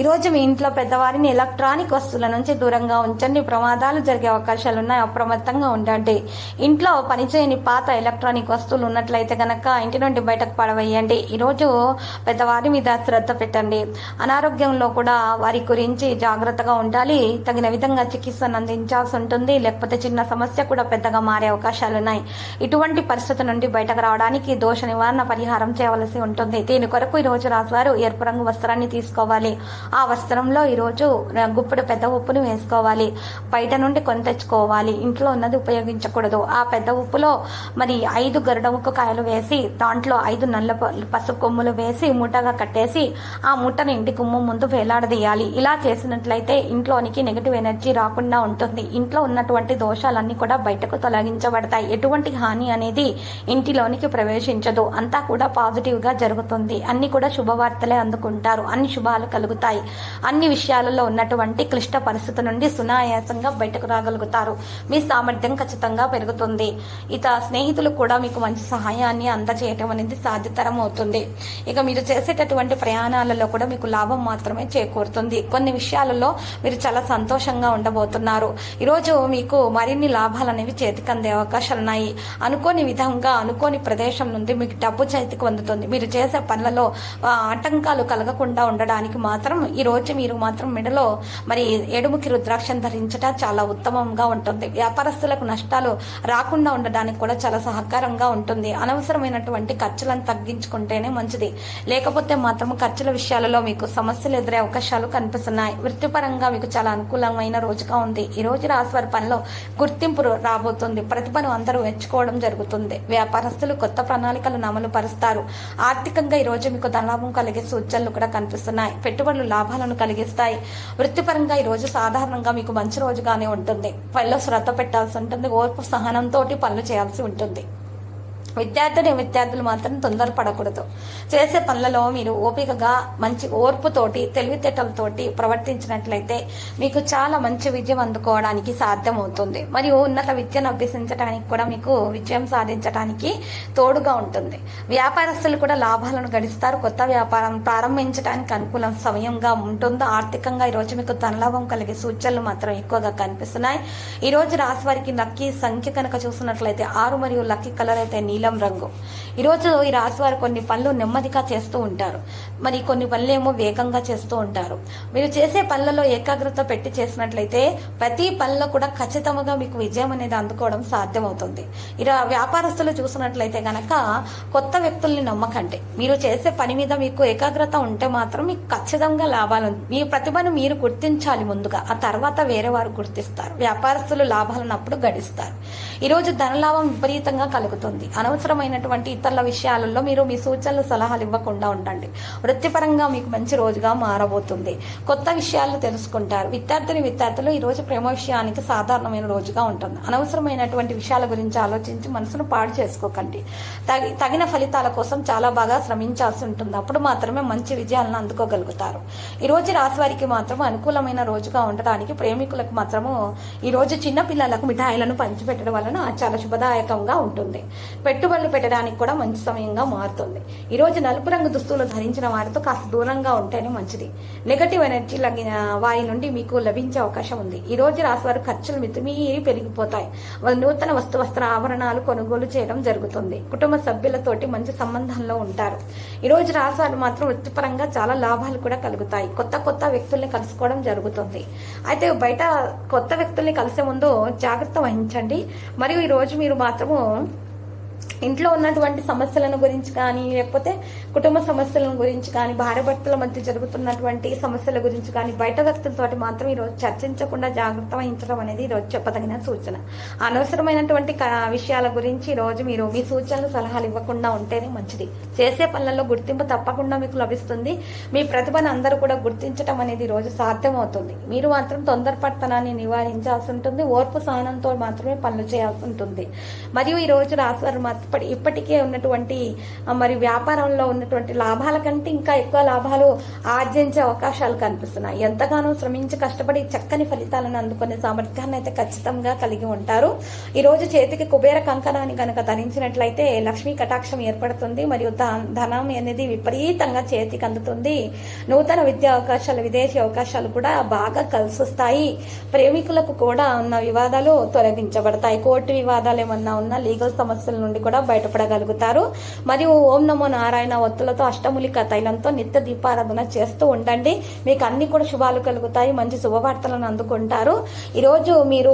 ఈరోజు మీ ఇంట్లో పెద్దవారిని ఎలక్ట్రానిక్ వస్తువుల నుంచి దూరంగా ఉంచండి. ప్రమాదాలు జరిగే అవకాశాలు ఉన్నాయి అప్రమత్తంగా ఉండండి. ఇంట్లో పనిచేయని పాత ఎలక్ట్రానిక్ వస్తువులు ఉన్నట్లయితే గనక ఇంటి నుండి బయటకు పడవేయండి. ఈరోజు పెద్దవారి మీద శ్రద్ధ పెట్టండి. అనారోగ్యంలో కూడా వారి గురించి జాగ్రత్తగా ఉండాలి. తగిన విధంగా చికిత్సను అందించాల్సి ఉంటుంది. లేకపోతే చిన్న సమస్య కూడా పెద్దగా మారే అవకాశాలు ఉన్నాయి ఇటువంటి పరిస్థితి నుండి బయటకు రావడానికి దోష నివారణ పరిహారం చేయవలసి ఉంటుంది. దీని కొరకు ఈ రోజు రాజువారు ఎరుపు రంగు వస్త్రాన్ని తీసుకోవాలి. ఆ వస్త్రంలో ఈరోజు గుప్పుడు పెద్ద ఉప్పును వేసుకోవాలి. బయట నుండి కొని తెచ్చుకోవాలి. ఇంట్లో ఉన్నది ఉపయోగించకూడదు. ఆ పెద్ద ఉప్పులో మరి ఐదు గరుడ ఉక్కు కాయలు వేసి దాంట్లో ఐదు నల్ల పసుపు కొమ్ములు వేసి మూటగా కట్టేసి ఆ మూటను ఇంటి గుమ్మం ముందు వేలాడదీయాలి. ఇలా చేసినట్లయితే ఇంట్లోనికి నెగిటివ్ ఎనర్జీ రాకుండా ఉంటుంది. ఇంట్లో ఉన్నటువంటి దోషాలన్నీ కూడా బయటకు తొలగించబడతాయి. ఎటువంటి హాని అనేది ఇంటిలోనికి ప్రవేశించదు. అంతా కూడా పాజిటివ్గా జరుగుతుంది. అన్ని కూడా శుభవార్తలే అందుకుంటారు. అన్ని శుభాలు కలుగుతాయి అన్ని విషయాలలో ఉన్నటువంటి క్లిష్ట పరిస్థితి నుండి సునాయాసంగా బయటకు రాగలుగుతారు. మీ సామర్థ్యం ఖచ్చితంగా పెరుగుతుంది. ఇత స్నేహితులు కూడా మీకు మంచి సహాయాన్ని అందజేయటం అనేది సాధ్యతరం అవుతుంది ఇక మీరు చేసేటటువంటి ప్రయాణాలలో కూడా మీకు లాభం మాత్రమే చేకూరుతుంది. కొన్ని విషయాలలో మీరు చాలా సంతోషంగా ఉండబోతున్నారు. ఈరోజు మీకు మరిన్ని లాభాలు అనేవి చేతికి అందే అవకాశాలు ఉన్నాయి. అనుకోని విధంగా అనుకోని ప్రదేశం నుండి మీకు డబ్బు చేతికి అందుతుంది. మీరు చేసే పనులలో ఆటంకాలు కలగకుండా ఉండడానికి మాత్రం ఈ రోజు మీరు మాత్రం మెడలో మరి ఏడుముఖి రుద్రాక్షం ధరించట చాలా ఉత్తమంగా ఉంటుంది. వ్యాపారస్తులకు నష్టాలు రాకుండా ఉండడానికి కూడా చాలా సహకారంగా ఉంటుంది. అనవసరమైనటువంటి ఖర్చులను తగ్గించుకుంటేనే మంచిది. లేకపోతే మాత్రం ఖర్చుల విషయాలలో మీకు సమస్యలు ఎదురే అవకాశాలు కనిపిస్తున్నాయి. వృత్తిపరంగా మీకు చాలా అనుకూలమైన రోజుగా ఉంది. ఈ రోజు రాశివారి పనిలో గుర్తింపు రాబోతుంది. ప్రతిభను అందరూ మెచ్చుకోవడం జరుగుతుంది. వ్యాపారస్తులు కొత్త ప్రణాళికలను అమలు పరుస్తారు. ఆర్థికంగా ఈ రోజు మీకు ధనలాభం కలిగే సూచనలు కూడా కనిపిస్తున్నాయి. పెట్టుబడి పెట్టుబడులు లాభాలను కలిగిస్తాయి. వృత్తిపరంగా ఈ రోజు సాధారణంగా మీకు మంచి రోజుగానే ఉంటుంది. పనిలో శ్రద్ధ పెట్టాల్సి ఉంటుంది. ఓర్పు సహనంతో పనులు చేయాల్సి ఉంటుంది. విద్యార్థిని విద్యార్థులు మాత్రం తొందరపడకూడదు చేసే పనులలో మీరు ఓపికగా మంచి ఓర్పుతోటి తెలివితేటలతోటి ప్రవర్తించినట్లయితే మీకు చాలా మంచి విజయం అందుకోవడానికి సాధ్యమవుతుంది. మరియు ఉన్నత విద్యను అభ్యసించడానికి కూడా మీకు విజయం సాధించడానికి తోడుగా ఉంటుంది. వ్యాపారస్తులు కూడా లాభాలను గడిస్తారు. కొత్త వ్యాపారం ప్రారంభించడానికి అనుకూలం సమయంగా ఉంటుంది. ఆర్థికంగా ఈరోజు మీకు ధనలాభం కలిగే సూచనలు మాత్రం ఎక్కువగా కనిపిస్తున్నాయి. ఈ రోజు రాశి వారికి లక్కీ సంఖ్య కనుక చూసినట్లయితే ఆరు మరియు లక్కీ కలర్ అయితే నీలం రంగు. ఈరోజు ఈ రాశి వారు కొన్ని పనులు నెమ్మదిగా చేస్తూ ఉంటారు. మరి కొన్ని పనులు ఏమో వేగంగా చేస్తూ ఉంటారు. మీరు చేసే పనులలో ఏకాగ్రత పెట్టి చేసినట్లయితే ప్రతి పనిలో కూడా ఖచ్చితంగా మీకు విజయం అనేది అందుకోవడం సాధ్యమవుతుంది. ఇలా వ్యాపారస్తులు చూసినట్లయితే గనక కొత్త వ్యక్తుల్ని నమ్మకండి. మీరు చేసే పని మీద మీకు ఏకాగ్రత ఉంటే మాత్రం మీకు ఖచ్చితంగా లాభాలు మీ ప్రతిభను మీరు గుర్తించాలి ముందుగా. ఆ తర్వాత వేరే వారు గుర్తిస్తారు. వ్యాపారస్తులు లాభాలను అప్పుడు గడిస్తారు. ఈరోజు ధనలాభం విపరీతంగా కలుగుతుంది. అనవసరమైనటువంటి ఇతరుల విషయాలలో మీరు మీ సూచనలు సలహాలు ఇవ్వకుండా ఉండండి. వృత్తిపరంగా మీకు మంచి రోజుగా మారబోతుంది. కొత్త విషయాలు తెలుసుకుంటారు. విద్యార్థిని విద్యార్థులు ఈ రోజు ప్రేమ విషయానికి సాధారణమైన రోజుగా ఉంటుంది అనవసరమైనటువంటి విషయాల గురించి ఆలోచించి మనసును పాడు చేసుకోకండి. తగి తగిన ఫలితాల కోసం చాలా బాగా శ్రమించాల్సి ఉంటుంది. అప్పుడు మాత్రమే మంచి విజయాలను అందుకోగలుగుతారు. ఈ రోజు రాశి వారికి మాత్రం అనుకూలమైన రోజుగా ఉండడానికి ప్రేమికులకు మాత్రము ఈ రోజు చిన్న పిల్లలకు మిఠాయిలను పంచిపెట్టడం వలన చాలా శుభదాయకంగా ఉంటుంది. పెట్టుబడులు పెట్టడానికి కూడా మంచి సమయంగా మారుతుంది. ఈరోజు నలుపు రంగు దుస్తులు ధరించిన వారితో కాస్త దూరంగా ఉంటేనే మంచిది. నెగటివ్ ఎనర్జీ లగిన వారి నుండి మీకు లభించే అవకాశం ఉంది. ఈ రోజు రాశివారు ఖర్చులు మితిమీరి పెరిగిపోతాయి. నూతన వస్తు వస్త్ర ఆభరణాలు కొనుగోలు చేయడం జరుగుతుంది. కుటుంబ సభ్యులతోటి మంచి సంబంధంలో ఉంటారు. ఈ రోజు రాశివారు మాత్రం వృత్తిపరంగా చాలా లాభాలు కూడా కలుగుతాయి. కొత్త కొత్త వ్యక్తుల్ని కలుసుకోవడం జరుగుతుంది. అయితే బయట కొత్త వ్యక్తుల్ని కలిసే ముందు జాగ్రత్త వహించండి. మరియు ఈ రోజు మీరు మాత్రము ఇంట్లో ఉన్నటువంటి సమస్యలను గురించి కానీ లేకపోతే కుటుంబ సమస్యలను గురించి కానీ భార్యభర్తల మధ్య జరుగుతున్నటువంటి సమస్యల గురించి కానీ బయట వ్యక్తులతో మాత్రం ఈరోజు చర్చించకుండా జాగ్రత్త వహించడం అనేది ఈరోజు చెప్పదగిన సూచన. అనవసరమైనటువంటి క- విషయాల గురించి ఈరోజు మీరు మీ సూచనలు సలహాలు ఇవ్వకుండా ఉంటేనే మంచిది. చేసే పనులలో గుర్తింపు తప్పకుండా మీకు లభిస్తుంది. మీ ప్రతిభను అందరూ కూడా గుర్తించడం అనేది ఈరోజు సాధ్యమవుతుంది. మీరు మాత్రం తొందరపడతనాన్ని నివారించాల్సి ఉంటుంది. ఓర్పు సహనంతో మాత్రమే పనులు చేయాల్సి ఉంటుంది. మరియు ఈ రోజు రాశివారు మాత్రం ఇప్పటి- ఇప్పటికే ఉన్నటువంటి మరి వ్యాపారంలో ఉన్నటువంటి లాభాల కంటే ఇంకా ఎక్కువ లాభాలు ఆర్జించే అవకాశాలు కనిపిస్తున్నాయి. ఎంతగానో శ్రమించి కష్టపడి చక్కని ఫలితాలను అందుకునే సామర్థ్యాన్ని అయితే ఖచ్చితంగా కలిగి ఉంటారు. ఈ రోజు చేతికి కుబేర కంకణాన్ని కనుక ధరించినట్లయితే లక్ష్మీ కటాక్షం ఏర్పడుతుంది. మరియు ధనం అనేది విపరీతంగా చేతికి అందుతుంది. నూతన విద్యా అవకాశాలు విదేశీ అవకాశాలు కూడా బాగా కలిసి వస్తాయి ప్రేమికులకు కూడా ఉన్న వివాదాలు తొలగించబడతాయి. కోర్టు వివాదాలు ఏమన్నా ఉన్నా లీగల్ సమస్యల నుండి కూడా బయటపడగలుగుతారు. మరియు ఓం నమో నారాయణ ఒత్తులతో అష్టములిక తైలంతో నిత్య దీపారాధన చేస్తూ ఉండండి. మీకు అన్ని కూడా శుభాలు కలుగుతాయి. మంచి శుభవార్తలను అందుకుంటారు. ఈరోజు మీరు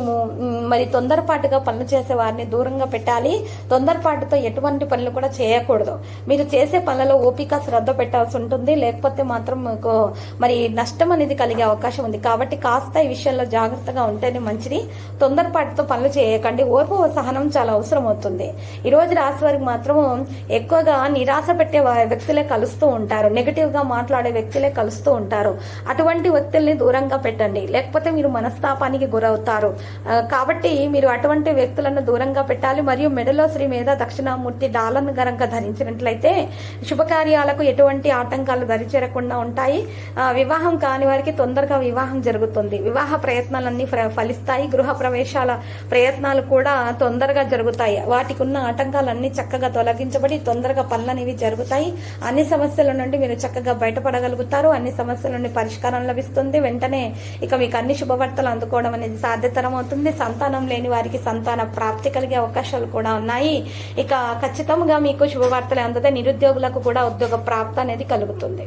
మరి తొందరపాటుగా పనులు చేసే వారిని దూరంగా పెట్టాలి. తొందరపాటుతో ఎటువంటి పనులు కూడా చేయకూడదు. మీరు చేసే పనులలో ఓపిక శ్రద్ధ పెట్టాల్సి ఉంటుంది. లేకపోతే మాత్రం మీకు మరి నష్టం అనేది కలిగే అవకాశం ఉంది. కాబట్టి కాస్త ఈ విషయంలో జాగ్రత్తగా ఉంటేనే మంచిది. తొందరపాటుతో పనులు చేయకండి. ఓర్పు సహనం చాలా అవసరం అవుతుంది ఈ రోజు రాశి వారికి మాత్రం ఎక్కువగా నిరాశ పెట్టే వ్యక్తులే కలుస్తూ ఉంటారు. నెగటివ్గా మాట్లాడే వ్యక్తులే కలుస్తూ ఉంటారు. అటువంటి వ్యక్తుల్ని దూరంగా పెట్టండి. లేకపోతే మీరు మనస్తాపానికి గురవుతారు. కాబట్టి మీరు అటువంటి వ్యక్తులను దూరంగా పెట్టాలి. మరియు మెడలో శ్రీ మీద దక్షిణామూర్తి డాలను గనక ధరించినట్లయితే శుభకార్యాలకు ఎటువంటి ఆటంకాలు దరిచేరకుండా ఉంటాయి. వివాహం కాని వారికి తొందరగా వివాహం జరుగుతుంది. వివాహ ప్రయత్నాలన్నీ ఫ- ఫలిస్తాయి. గృహ ప్రవేశాల ప్రయత్నాలు కూడా తొందరగా జరుగుతాయి. వాటికి ఉన్న ఆటంకాలు ఆటంకాలన్నీ చక్కగా తొలగించబడి తొందరగా పనులనేవి జరుగుతాయి. అన్ని సమస్యల నుండి మీరు చక్కగా బయటపడగలుగుతారు. అన్ని సమస్యల నుండి పరిష్కారం లభిస్తుంది. వెంటనే ఇక మీకు అన్ని శుభవార్తలు అందుకోవడం అనేది సాధ్యతరం అవుతుంది సంతానం లేని వారికి సంతాన ప్రాప్తి కలిగే అవకాశాలు కూడా ఉన్నాయి. ఇక ఖచ్చితంగా మీకు శుభవార్తలు అందుతే నిరుద్యోగులకు కూడా ఉద్యోగ ప్రాప్తి అనేది కలుగుతుంది.